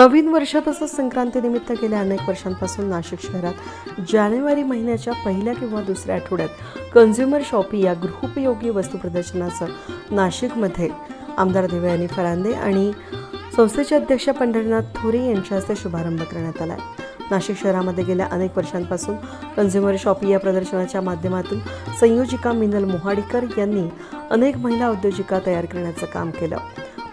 नवीन वर्ष तसंच संक्रांतीनिमित्त गेल्या अनेक वर्षांपासून नाशिक शहरात जानेवारी महिन्याच्या पहिल्या किंवा दुसऱ्या आठवड्यात कन्झ्युमर शॉपी या गृहोपयोगी वस्तू प्रदर्शनाचं नाशिकमध्ये आमदार देवयानी फरांदे आणि संस्थेचे अध्यक्ष पंढरीनाथ थोरे यांच्या हस्ते शुभारंभ करण्यात आला आहे. नाशिक शहरामध्ये गेल्या अनेक वर्षांपासून कन्झ्युमर शॉपी या प्रदर्शनाच्या माध्यमातून संयोजिका मिनल मोहाडीकर यांनी अनेक महिला उद्योजिका तयार करण्याचं काम केलं.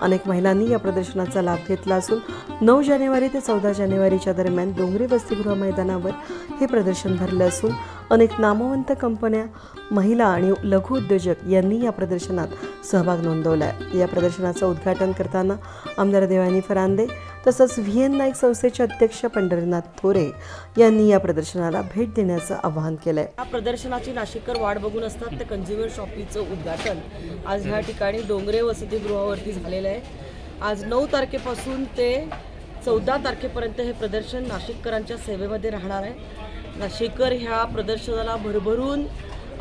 अनेक महिलांनी या प्रदर्शनाचा लाभ घेतला असून नऊ जानेवारी ते चौदा जानेवारीच्या दरम्यान डोंगरी वसतिगृह मैदानावर हे प्रदर्शन भरलं असून अनेक नामवंत कंपन्या महिला आणि लघु उद्योजक यांनी या प्रदर्शनात सहभाग नोंदवला आहे या प्रदर्शनाचं उद्घाटन करताना आमदार देवानी फरांदे तसंच व्ही एन नाईक संस्थेचे अध्यक्ष पंढरीनाथ थोरे यांनी या प्रदर्शनाला भेट देण्याचं आवाहन केलं आहे या प्रदर्शनाची नाशिककर वाट बघून असतात ते कन्झ्युमर शॉपीचं उद्घाटन. आज ह्या ठिकाणी डोंगरे वसतिगृहावरती झालेलं आहे. आज नऊ तारखेपासून ते चौदा तारखेपर्यंत हे प्रदर्शन नाशिककरांच्या सेवेमध्ये राहणार आहे. नाशिककर ह्या प्रदर्शनाला भरभरून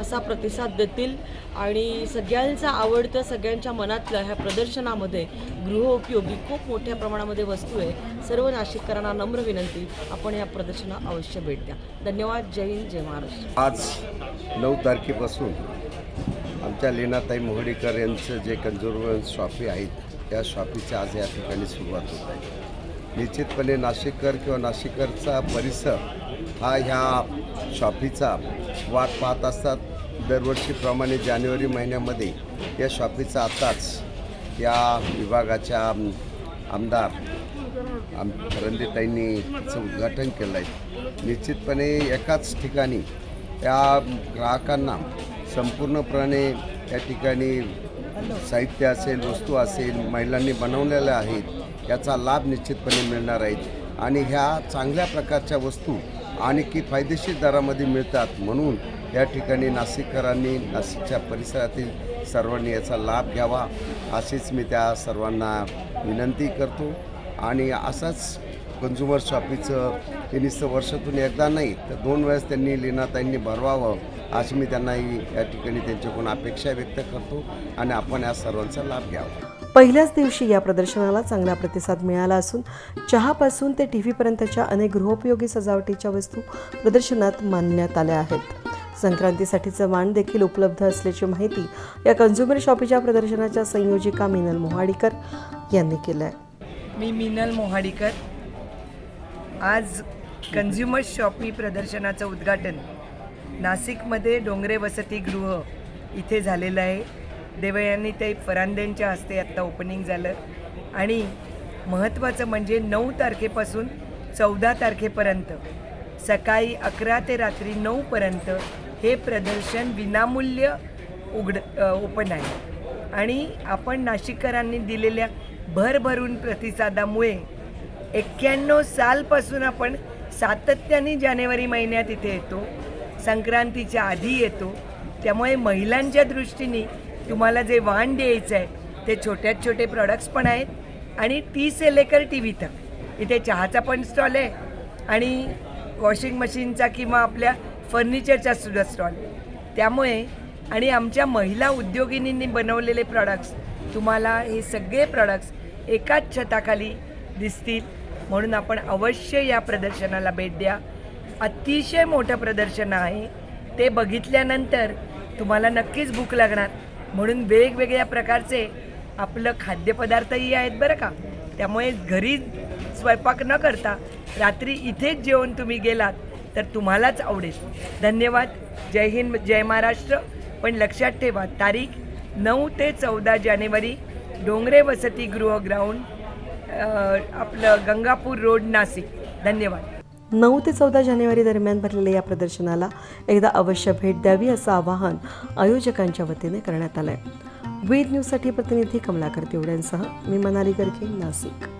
असा प्रतिसाद देतील आणि सगळ्यांचा आवडतं सगळ्यांच्या मनातलं ह्या प्रदर्शनामध्ये गृहोपयोगी खूप मोठ्या प्रमाणामध्ये वस्तू आहे. सर्व नाशिककरांना नम्र विनंती आपण या प्रदर्शनाला अवश्य भेट द्या. धन्यवाद. जय हिंद जय महाराष्ट्र. आज नऊ तारखेपासून आमच्या लीनाताई मोहडीकर यांचं जे कन्झर्वर शॉपी आहेत त्या शॉपीच्या आज या ठिकाणी सुरुवात होत आहे. निश्चितपणे नाशिककर किंवा नाशिकरचा परिसर हा ह्या शॉपीचा वाट पाहत असतात. दरवर्षीप्रमाणे जानेवारी महिन्यामध्ये या शॉपीचा आताच या विभागाच्या आमदार आम रणदेताईंनी याचं उद्घाटन केलं आहे निश्चितपणे एकाच ठिकाणी त्या ग्राहकांना संपूर्णपणे या ठिकाणी साहित्य असेल वस्तू असेल महिलांनी बनवलेल्या आहेत याचा लाभ निश्चितपणे मिळणार आहेत आणि ह्या चांगल्या प्रकारच्या वस्तू आणि की फायदेशीर दरामध्ये मिळतात म्हणून या ठिकाणी नाशिककरांनी नाशिकच्या परिसरातील सर्वांनी याचा लाभ घ्यावा अशीच मी त्या सर्वांना विनंती करतो. आणि असाच कन्झ्युमर शॉपीचं हे वर्षातून एकदा नाही तर दोन वेळेस त्यांनी लीनाताईंनी भरवावं अशी मी त्यांनाही या ठिकाणी त्यांच्याकडून अपेक्षा व्यक्त करतो आणि आपण या सर्वांचा लाभ घ्यावा. पहिल्याच दिवशी या प्रदर्शनाला चांगला प्रतिसाद मिळाला असून चहापासून ते टी व्हीपर्यंतच्या अनेक गृहोपयोगी सजावटीच्या वस्तू प्रदर्शनात मांडण्यात आल्या आहेत. संक्रांतीसाठीचं वाण देखील उपलब्ध असल्याची माहिती या कन्झ्युमर शॉपीच्या प्रदर्शनाच्या संयोजिका मिनल मोहाडीकर यांनी केलं आहे मी मिनल मोहाडीकर. आज कन्झ्युमर शॉपी प्रदर्शनाचं उद्घाटन नाशिकमध्ये डोंगरे वसतिगृह इथे झालेलं आहे. देवयानी ते फरांदेंच्या हस्ते आत्ता ओपनिंग झालं. आणि महत्त्वाचं म्हणजे नऊ तारखेपासून चौदा तारखेपर्यंत सकाळी अकरा ते रात्री नऊपर्यंत हे प्रदर्शन विनामूल्य उघड ओपन आहे. आणि आपण नाशिककरांनी दिलेल्या भरभरून प्रतिसादामुळे एक्क्याण्णव सालपासून आपण सातत्याने जानेवारी महिन्यात इथे येतो. संक्रांतीच्या आधी येतो. त्यामुळे महिलांच्या दृष्टीने तुम्हाला जे वाण द्यायचं आहे ते छोट्यात छोटे प्रॉडक्ट्स पण आहेत आणि टी से लेकर टी व्ही तक इथे चहाचा पण स्टॉल आहे आणि वॉशिंग मशीनचा किंवा आपल्या फर्निचरचा सुद्धा स्टॉल आहे. त्यामुळे आणि आमच्या महिला उद्योगिनींनी बनवलेले प्रॉडक्ट्स तुम्हाला हे सगळे प्रॉडक्ट्स एकाच छताखाली दिसतील. म्हणून आपण अवश्य या प्रदर्शनाला भेट द्या. अतिशय मोठं प्रदर्शन आहे. ते बघितल्यानंतर तुम्हाला नक्कीच भूक लागणार. म्हणून वेगवेगळ्या प्रकारचे आपलं खाद्यपदार्थही आहेत बरं का. त्यामुळे घरी स्वयंपाक न करता रात्री इथेच जेवण तुम्ही गेलात तर तुम्हालाच आवडेल. धन्यवाद. जय हिंद जय महाराष्ट्र. पण लक्षात ठेवा तारीख नऊ ते चौदा जानेवारी डोंगरे वसतिगृह ग्राउंड आपलं गंगापूर रोड नाशिक. धन्यवाद. नऊ ते चौदा जानेवारी दरम्यान भरलेल्या या प्रदर्शनाला एकदा अवश्य भेट द्यावी असं आवाहन आयोजकांच्या वतीने करण्यात आलं आहे वेद न्यूजसाठी प्रतिनिधी कमलाकर तेवड्यांसह मी मनाली गर्गे नाशिक.